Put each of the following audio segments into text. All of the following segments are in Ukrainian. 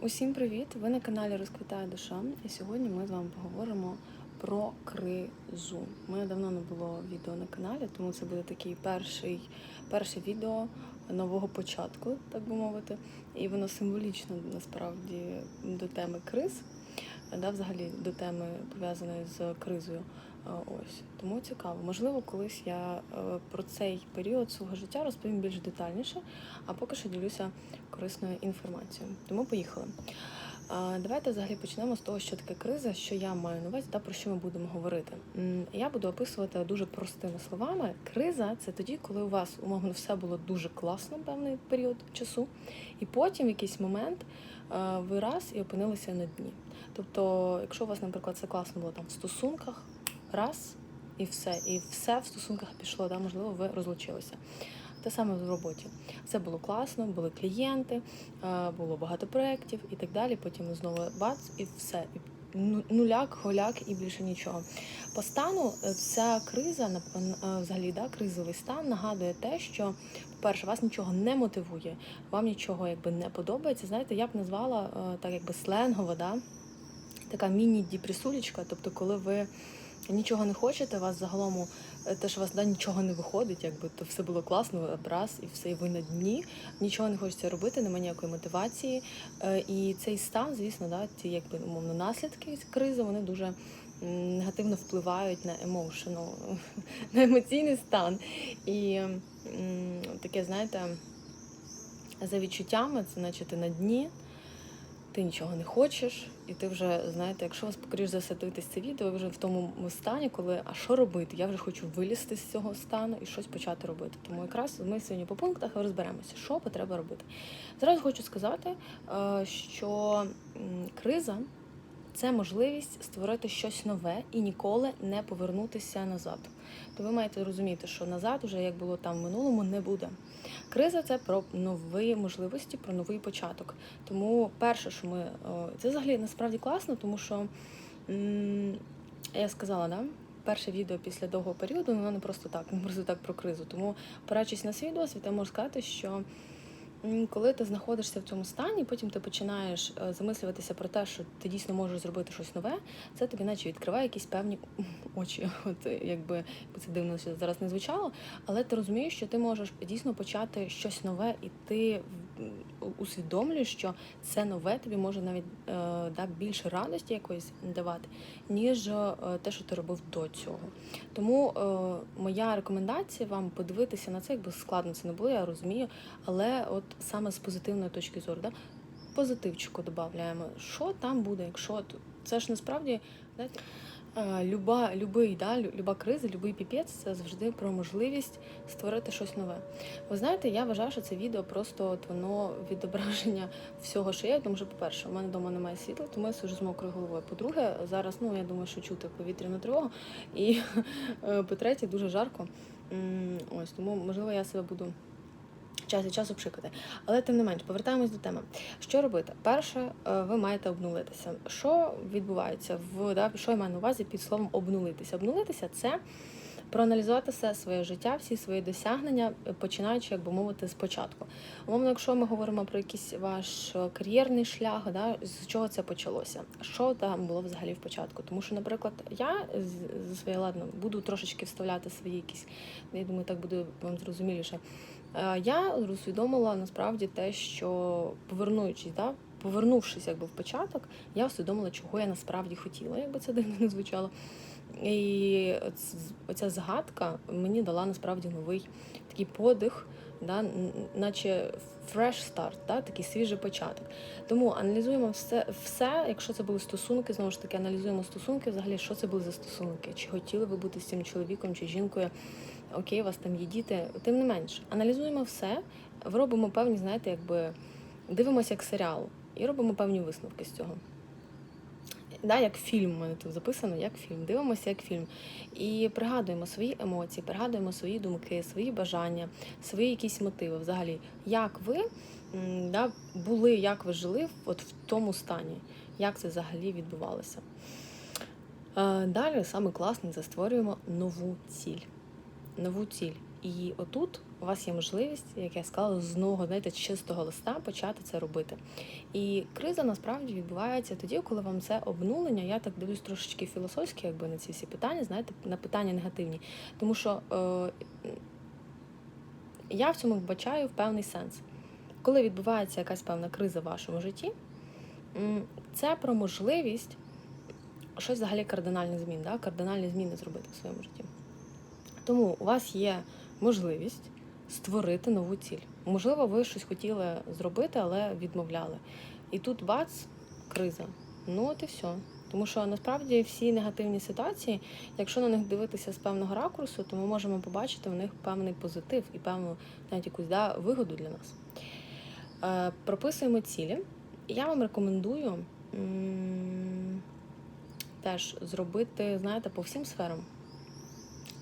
Усім привіт! Ви на каналі Розквітає душа. І сьогодні ми з вами поговоримо про кризу. У мене давно не було відео на каналі, тому це буде такий перший, перше відео нового початку, так би мовити. І воно символічно насправді до теми криз, да, взагалі до теми пов'язаної з кризою. Ось тому цікаво. Можливо, колись я е, про цей період свого життя розповім більш детальніше, а поки що ділюся корисною інформацією. Тому поїхали. Давайте взагалі почнемо з того, що таке криза, що я маю на увазі, та про що ми будемо говорити. Я буду описувати дуже простими словами. Криза це тоді, коли у вас умовно все було дуже класно певний період часу, і потім в якийсь момент е, ви раз і опинилися на дні. Тобто, якщо у вас, наприклад, все класно було там в стосунках, раз і все, і все в стосунках пішло, да, можливо, ви розлучилися. Те саме в роботі. Все було класно, були клієнти, е, було багато проєктів і так далі. Потім знову бац, і все. Ну- нуляк, голяк і більше нічого. По стану е, ця криза, е, взагалі, да, кризовий стан нагадує те, що, по-перше, вас нічого не мотивує, вам нічого якби не подобається. Знаєте, я б назвала так, якби сленгово, да, така міні-діпресулечка, тобто, коли ви нічого не хочете, вас загалом е, те, що у вас да, нічого не виходить, якби то все було класно, раз і все, і ви на дні. Нічого не хочеться робити, немає ніякої мотивації. Е, І цей стан, звісно, да, ці якби умовно наслідки кризи, вони дуже негативно впливають на emotional, на емоційний стан. І таке, знаєте, за відчуттями, це наче ти на дні ти нічого не хочеш, і ти вже знаєте, якщо вас скоріш за все дивитесь це відео, ви вже в тому стані, коли а що робити? Я вже хочу вилізти з цього стану і щось почати робити. Тому якраз ми сьогодні по пунктах розберемося, що потреба робити. Зараз хочу сказати, е, що криза. Це можливість створити щось нове і ніколи не повернутися назад. То ви маєте розуміти, що назад, уже як було там в минулому, не буде. Криза це про нові можливості, про новий початок. Тому перше, що ми це взагалі насправді класно, тому що я сказала, да? Перше відео після довгого періоду, воно не просто так, не просто так про кризу. Тому, опираючись на свій досвід, я можу сказати, що коли ти знаходишся в цьому стані, потім ти починаєш е, замислюватися про те, що ти дійсно можеш зробити щось нове, це тобі наче відкриває якісь певні очі. От е, якби, це дивно зараз не звучало, але ти розумієш, що ти можеш дійсно почати щось нове, і ти усвідомлюєш, що це нове тобі може навіть е, да, більше радості якоїсь давати, ніж е, те, що ти робив до цього. Тому е, моя рекомендація вам подивитися на це, якби складно це не було, я розумію, але от саме з позитивної точки зору, да, позитивчику додаємо, що там буде, якщо це ж насправді знаєте. Люба, любий, да, люба криза, любий піпець це завжди про можливість створити щось нове. Ви знаєте, я вважаю, що це відео просто от воно відображення всього, що є. Тому що, по-перше, у мене вдома немає світла, тому я сиджу з мокрою головою. По-друге, зараз ну я думаю, що чути повітряну тривогу. І е, по-третє, дуже жарко. Ось тому, можливо, я себе буду час від часу пшикати. Але тим не менш, повертаємось до теми. Що робити? Перше, е, ви маєте обнулитися. Що відбувається в да, що я маю на увазі під словом обнулитися? Обнулитися це проаналізувати все своє життя, всі свої досягнення, е, починаючи, як би мовити, спочатку. Умовно, якщо ми говоримо про якийсь ваш е, кар'єрний шлях, да, з чого це почалося? Що там було взагалі в початку? Тому що, наприклад, я з- зі своєї ладно буду трошечки вставляти свої якісь, я думаю, так буде вам зрозуміліше. Е, Я усвідомила насправді те, що повернуючись, да, повернувшись якби в початок, я усвідомила, чого я насправді хотіла, якби це дивно не звучало. І оця згадка мені дала насправді новий такий подих, да, наче fresh start, да, такий свіжий початок. Тому аналізуємо все, все, якщо це були стосунки, знову ж таки, аналізуємо стосунки, взагалі, що це були за стосунки, чи хотіли ви бути з цим чоловіком чи жінкою. Окей, у вас там є діти, тим не менш, аналізуємо все, робимо певні, знаєте, якби дивимося як серіал і робимо певні висновки з цього. Да, як фільм у мене тут записано, як фільм. Дивимося як фільм. І пригадуємо свої емоції, пригадуємо свої думки, свої бажання, свої якісь мотиви. Взагалі, як ви да, були, як ви жили от в тому стані, як це взагалі відбувалося. Е, Далі саме класне це створюємо нову ціль. Нову ціль. І отут у вас є можливість, як я сказала, з нового, знаєте, чистого листа почати це робити. І криза насправді відбувається тоді, коли вам це обнулення. Я так дивлюсь трошечки філософськи, якби на ці всі питання, знаєте, на питання негативні. Тому що е, я в цьому вбачаю в певний сенс. Коли відбувається якась певна криза в вашому житті, це про можливість щось взагалі кардинальних змін, да? кардинальні зміни зробити в своєму житті. Тому у вас є можливість створити нову ціль. Можливо, ви щось хотіли зробити, але відмовляли. І тут бац, криза. Ну от і все. Тому що насправді всі негативні ситуації, якщо на них дивитися з певного ракурсу, то ми можемо побачити в них певний позитив і певну навіть якусь да, вигоду для нас. Е, прописуємо цілі. Я вам рекомендую м, теж зробити, знаєте, по всім сферам.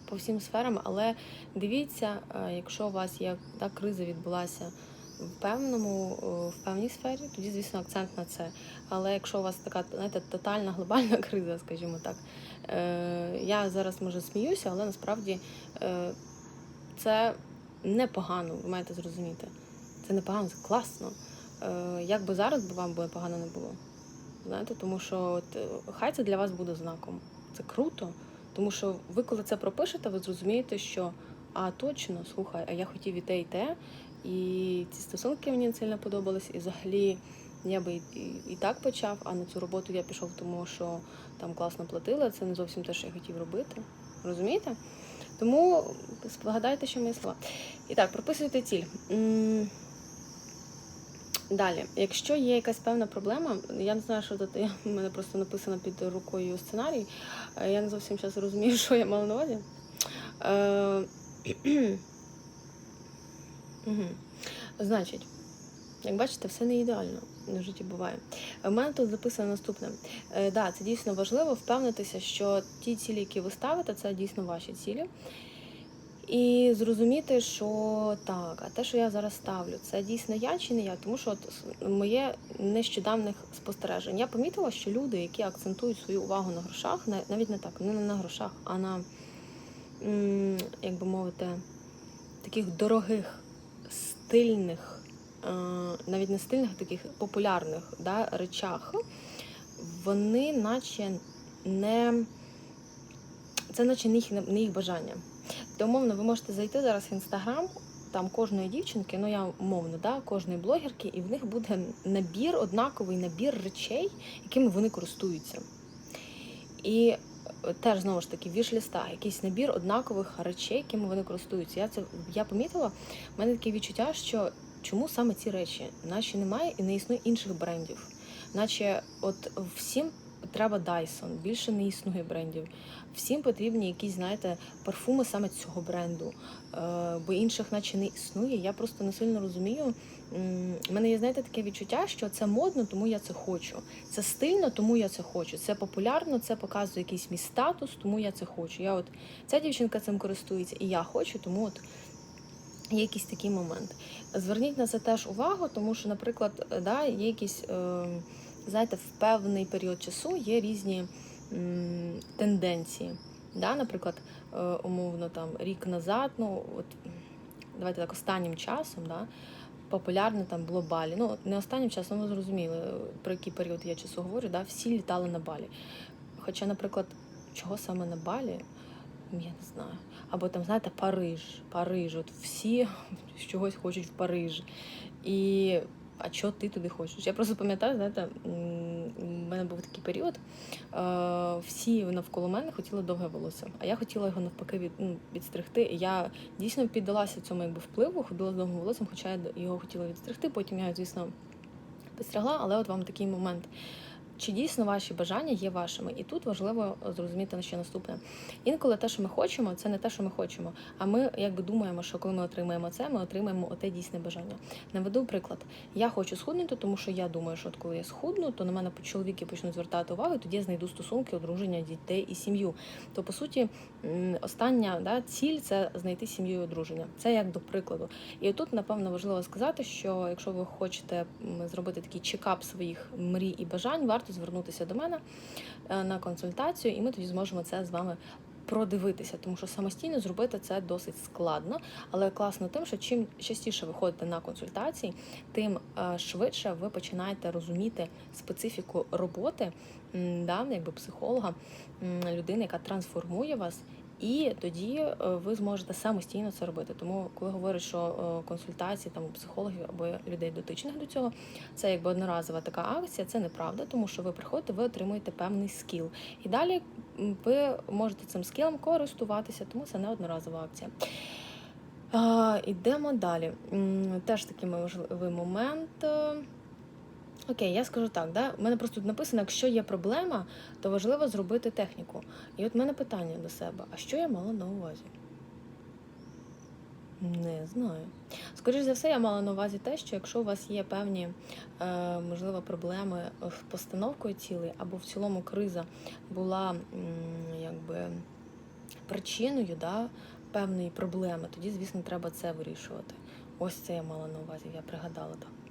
По всім сферам, але дивіться, е, якщо у вас є та криза відбулася в певному, е, в певній сфері, тоді, звісно, акцент на це. Але якщо у вас така знаєте, тотальна глобальна криза, скажімо так, е, я зараз може сміюся, але насправді це непогано, ви маєте зрозуміти. Це непогано, це класно. Як би зараз вам би погано не було. Знаєте, тому що от, хай це для вас буде знаком. Це круто, тому що ви, коли це пропишете, ви зрозумієте, що а точно, слухай, а я хотів і те, і те, і ці стосунки мені сильно подобались, і взагалі я би і, так почав, а на цю роботу я пішов, тому що там класно платили, це не зовсім те, що я хотів робити. Розумієте? Тому згадайте, що мої слова. І так, прописуйте ціль. Далі, якщо є якась певна проблема, я не знаю, що тут в мене просто написано під рукою сценарій. е, Я не зовсім зараз розумію, що я мала на увазі. Е. Значить, як бачите, все не ідеально в житті буває. У мене тут записано наступне. Е, да, це дійсно важливо впевнитися, що ті цілі, які ви ставите, це дійсно ваші цілі. І зрозуміти, що так, а те, що я зараз ставлю, це дійсно я чи не я, тому що от моє нещодавних спостережень. Я помітила, що люди, які акцентують свою увагу на грошах, навіть не так, не на грошах, а на, як би мовити, таких дорогих, стильних, е, навіть не стильних, а таких популярних да, речах, вони наче не. Це наче не їх, не їх бажання. То умовно, ви можете зайти зараз в інстаграм там кожної дівчинки, ну я умовно, да, кожної блогерки, і в них буде набір, однаковий набір речей, якими вони користуються. І е, теж знову ж таки віш-ліста, якийсь набір однакових речей, якими вони користуються. Я це я помітила. в мене таке відчуття, що чому саме ці речі, наче немає і не існує інших брендів. Наче от всім треба Dyson, більше не існує брендів. Всім потрібні якісь, знаєте, парфуми саме цього бренду, е, бо інших наче не існує. Я просто не сильно розумію. У мене є, знаєте, таке відчуття, що це модно, тому я це хочу. Це стильно, тому я це хочу. Це популярно, це показує якийсь мій статус, тому я це хочу. Я от ця дівчинка цим користується, і я хочу, тому от є якийсь такий момент. Зверніть на це теж увагу, тому що, наприклад, да, є якісь, е, знаєте, в певний період часу є різні м, тенденції. Да? Наприклад, е, умовно там рік назад, ну от давайте так, останнім часом, да, популярне там було Балі. Ну, не останнім часом, ви зрозуміли, про який період я часу говорю, да, всі літали на Балі. Хоча, наприклад, чого саме на Балі, я не знаю. Або там, знаєте, Париж, Париж. От всі чогось хочуть в Париж. І а що ти туди хочеш? Я просто пам'ятаю, знаєте, у мене був такий період. е, Всі навколо мене хотіли довге волосся, а я хотіла його навпаки від, ну, відстригти. Я дійсно піддалася цьому якби впливу, ходила з довгим волоссям, хоча я його хотіла відстригти. Потім я, звісно, підстригла, але от вам такий момент. Чи дійсно ваші бажання є вашими? І тут важливо зрозуміти на що наступне. Інколи те, що ми хочемо, це не те, що ми хочемо. А ми якби думаємо, що коли ми отримаємо це, ми отримаємо оте дійсне бажання. Наведу приклад. Я хочу схуднути, тому що я думаю, що от коли я схудну, то на мене чоловіки почнуть звертати увагу, тоді я знайду стосунки, одруження, дітей і сім'ю. То по суті, остання да, ціль це знайти сім'ю і одруження. Це як до прикладу. І тут, напевно, важливо сказати, що якщо ви хочете зробити такий чекап своїх мрій і бажань, варто звернутися до мене е, на консультацію, і ми тоді зможемо це з вами продивитися, тому що самостійно зробити це досить складно, але класно тим, що чим частіше ви ходите на консультації, тим е, швидше ви починаєте розуміти специфіку роботи да, якби психолога, людини, яка трансформує вас. І тоді е, ви зможете самостійно це робити. Тому, коли говорять, що е, консультації там у психологів або людей дотичних до цього, це якби одноразова така акція, це неправда, тому що ви приходите, ви отримуєте певний скіл. І далі ви можете цим скілом користуватися, тому це не одноразова акція. Ідемо далі. Теж такий важливий момент. Окей, я скажу так, да? У мене просто тут написано, якщо є проблема, то важливо зробити техніку. І от в мене питання до себе: а що я мала на увазі? Не знаю. Скоріше за все, я мала на увазі те, що якщо у вас є певні, е, можливо, проблеми з постановкою цілей, або в цілому криза була якби причиною да, певної проблеми, тоді, звісно, треба це вирішувати. Ось це я мала на увазі, я пригадала так.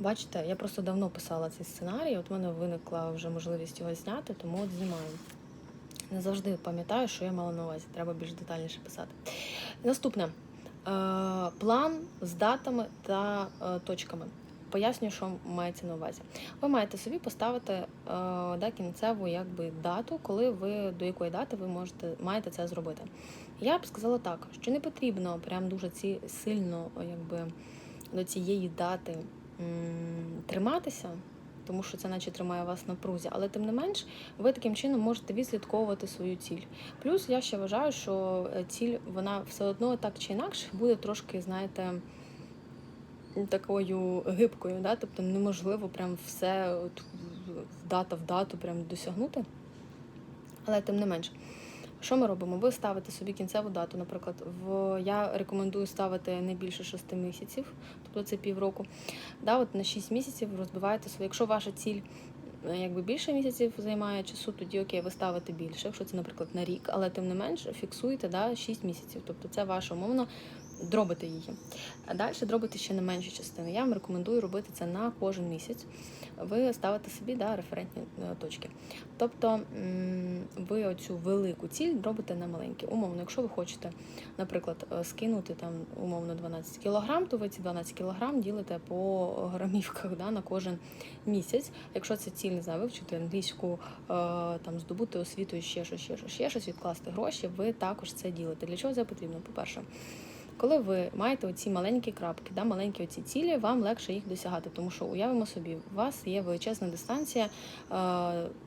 Бачите, я просто давно писала цей сценарій, от в мене виникла вже можливість його зняти, тому от знімаю. Не завжди пам'ятаю, що я мала на увазі, треба більш детальніше писати. Наступне. Е, План з датами та е, точками. Пояснюю, що мається на увазі. Ви маєте собі поставити е, да, кінцеву якби, дату, коли ви до якої дати ви можете маєте це зробити. Я б сказала так, що не потрібно прям дуже ці сильно якби, до цієї дати триматися, тому що це наче тримає вас на прузі, але тим не менш, ви таким чином можете відслідковувати свою ціль. Плюс я ще вважаю, що е, ціль вона все одно так чи інакше буде трошки, знаєте, такою гибкою, да? тобто неможливо прям все от, в- дата в дату прям досягнути. Але тим не менш. Що ми робимо? Ви ставите собі кінцеву дату. Наприклад, в я рекомендую ставити не більше 6 місяців, тобто це півроку. Да, от на 6 місяців розбиваєте свою. Якщо ваша ціль е, якби більше місяців займає часу, тоді окей, ви ставите більше, якщо це, наприклад, на рік, але тим не менш фіксуєте да, 6 місяців. Тобто це ваша умовно дробите її. А далі дробите ще на менші частини. Я вам рекомендую робити це на кожен місяць. Ви ставите собі да, референтні е, точки. Тобто ви оцю велику ціль робите на маленькі. Умовно, якщо ви хочете, наприклад, е, скинути там умовно 12 кілограм, то ви ці 12 кілограм ділите по грамівках да, на кожен місяць. Якщо це ціль, не знаю, вивчити англійську, е, там здобути освіту, і ще щось, ще щось, ще щось, відкласти гроші, ви також це ділите. Для чого це потрібно? По-перше, коли ви маєте оці маленькі крапки, да, маленькі оці цілі, вам легше їх досягати, тому що уявимо собі, у вас є величезна дистанція, е,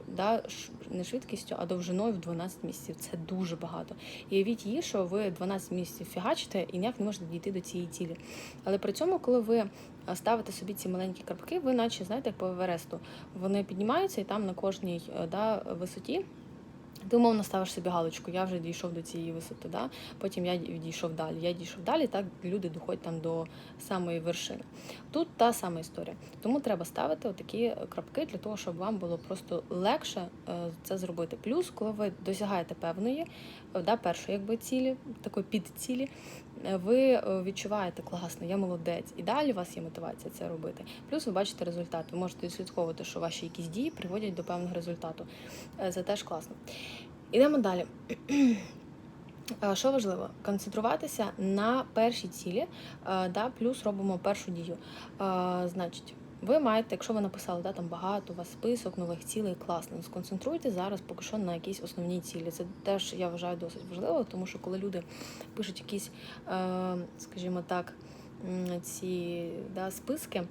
да, не швидкістю, а довжиною в 12 місяців. Це дуже багато. І уявіть її, що ви 12 місяців фігачите і ніяк не можете дійти до цієї цілі. Але при цьому, коли ви е, ставите собі ці маленькі крапки, ви наче знаєте, як по Евересту, вони піднімаються і там на кожній е, да, висоті. Ти умовно ставиш собі галочку, я вже дійшов до цієї висоти, да? потім я дійшов далі. Я дійшов далі, так люди доходять там до самої вершини. Тут та сама історія. Тому треба ставити отакі крапки для того, щоб вам було просто легше е, це зробити. Плюс, коли ви досягаєте певної, е, да, першої якби цілі, такої підцілі, е, ви е, відчуваєте класно, я молодець, і далі у вас є мотивація це робити. Плюс ви бачите результат. Ви можете відслідковувати, що ваші якісь дії приводять до певного результату. Е, Це теж класно. Ідемо далі. Е, Що важливо, концентруватися на першій цілі, да, плюс робимо першу дію. Значить, ви маєте, якщо ви написали да, там багато, у вас список нових цілей, класно. Сконцентруйте зараз поки що на якісь основні цілі. Це теж я вважаю досить важливо, тому що коли люди пишуть якісь, е, скажімо так, ці да, списки,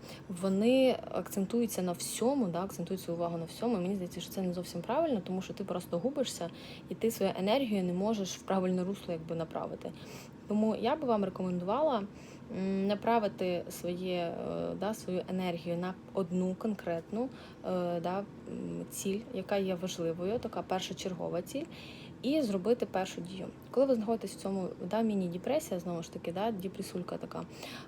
вони акцентуються на всьому, да, акцентують свою увагу на всьому. Мені здається, що це не зовсім правильно, тому що ти просто губишся і ти свою енергію не можеш в правильне русло якби направити. Тому я би вам рекомендувала направити своє, е, да, свою енергію на одну конкретну е, да, ціль, яка є важливою, така першочергова ціль. І зробити першу дію. Коли ви знаходитесь в цьому да, міні-депресія, знову ж таки, да, депресулька така,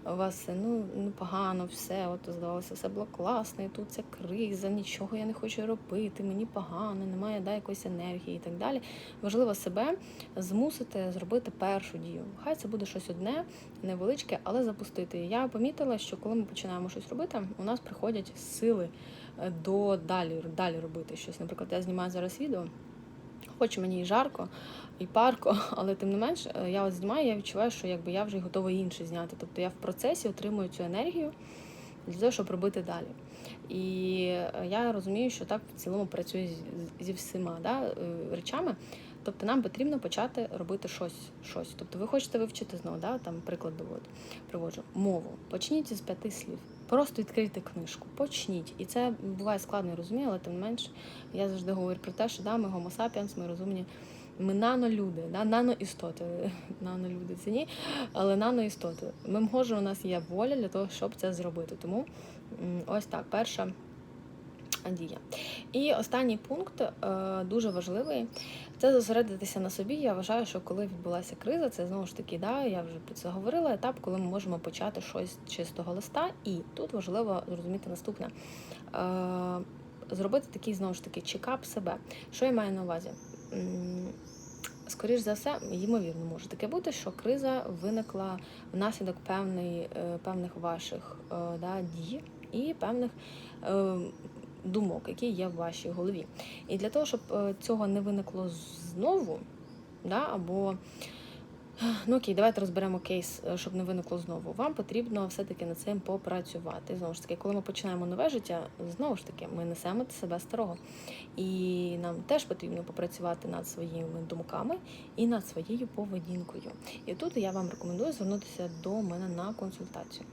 у вас ну, ну погано, все, от здавалося, все було класно, і тут ця криза, нічого я не хочу робити, мені погано, немає да, якоїсь енергії і так далі. Важливо себе змусити зробити першу дію. Хай це буде щось одне, невеличке, але запустити. Я помітила, що коли ми починаємо щось робити, у нас приходять сили е, до далі, далі робити щось. Наприклад, я знімаю зараз відео. Хоч мені і жарко, і парко, але тим не менш, е, я от знімаю, я відчуваю, що якби я вже готова інше зняти. Тобто я в процесі отримую цю енергію для того, щоб робити далі. І е, я розумію, що так в цілому працює з- зі всіма да, е, речами. Тобто нам потрібно почати робити щось. щось. Тобто ви хочете вивчити знову, да, там приклад доводу, приводжу мову. Почніть із п'яти слів. Просто відкрийте книжку, почніть. І це буває складно, я розумію, але тим не менш, я завжди говорю про те, що да, ми сапіенс, ми розумні. Ми нанолюди, да, наноістоти. Нанолюди це ні, але наноістоти. Ми можемо, у нас є воля для того, щоб це зробити. Тому ось так, перша дія. І останній пункт е, дуже важливий це зосередитися на собі. Я вважаю, що коли відбулася криза, це знову ж таки, да, я вже про це говорила, етап, коли ми можемо почати щось чистого листа. І тут важливо зрозуміти наступне. Е, Зробити такий знову ж таки чекап себе. Що я маю на увазі? М, Скоріш за все, ймовірно, може таке бути, що криза виникла внаслідок певний, е, певних ваших да, дій і певних думок, які є в вашій голові. І для того, щоб е, цього не виникло знову, да, або Ну окей, давайте розберемо кейс, е, щоб не виникло знову. Вам потрібно все-таки над цим попрацювати. Знову ж таки, коли ми починаємо нове життя, знову ж таки, ми несемо себе старого. І нам теж потрібно попрацювати над своїми думками і над своєю поведінкою. І тут я вам рекомендую звернутися до мене на консультацію.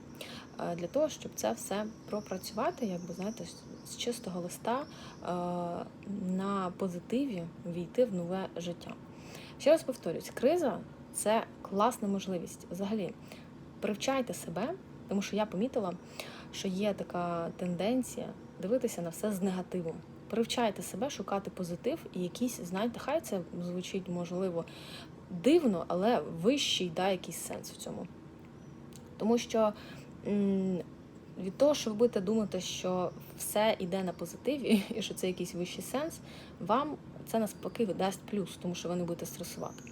Е, Для того, щоб це все пропрацювати, якби знаєте, з- чистого листа е, на позитиві війти в нове життя. Ще раз повторюсь, криза це класна можливість. Взагалі, привчайте себе, тому що я помітила, що є така тенденція дивитися на все з негативом. Привчайте себе шукати позитив і якийсь, знаєте, хай це звучить можливо дивно, але вищий да, якийсь сенс в цьому. Тому що від того, що ви будете думати, що все йде на позитиві, і що це якийсь вищий сенс, вам це навпаки дасть плюс, тому що ви не будете стресувати.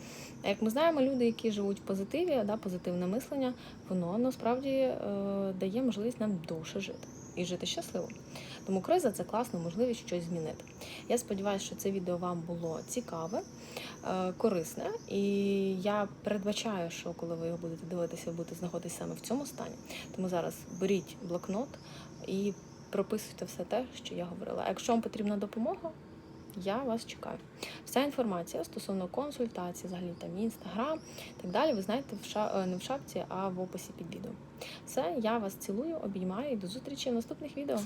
А як ми знаємо, люди, які живуть в позитиві, да, позитивне мислення, воно насправді е, дає можливість нам довше жити і жити щасливо. Тому криза це класна можливість щось змінити. Я сподіваюся, що це відео вам було цікаве, е, корисне, і я передбачаю, що коли ви його будете дивитися, ви будете знаходитися саме в цьому стані. Тому зараз беріть блокнот і прописуйте все те, що я говорила. Якщо вам потрібна допомога, я вас чекаю. Вся інформація стосовно консультації, взагалі там інстаграм і так далі, ви знаєте в ша... е, не в шапці, а в описі під відео. Все, я вас цілую, обіймаю і до зустрічі в наступних відео.